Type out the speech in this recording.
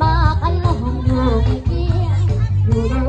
มากอันลงอยู่ม่เพียงอยู่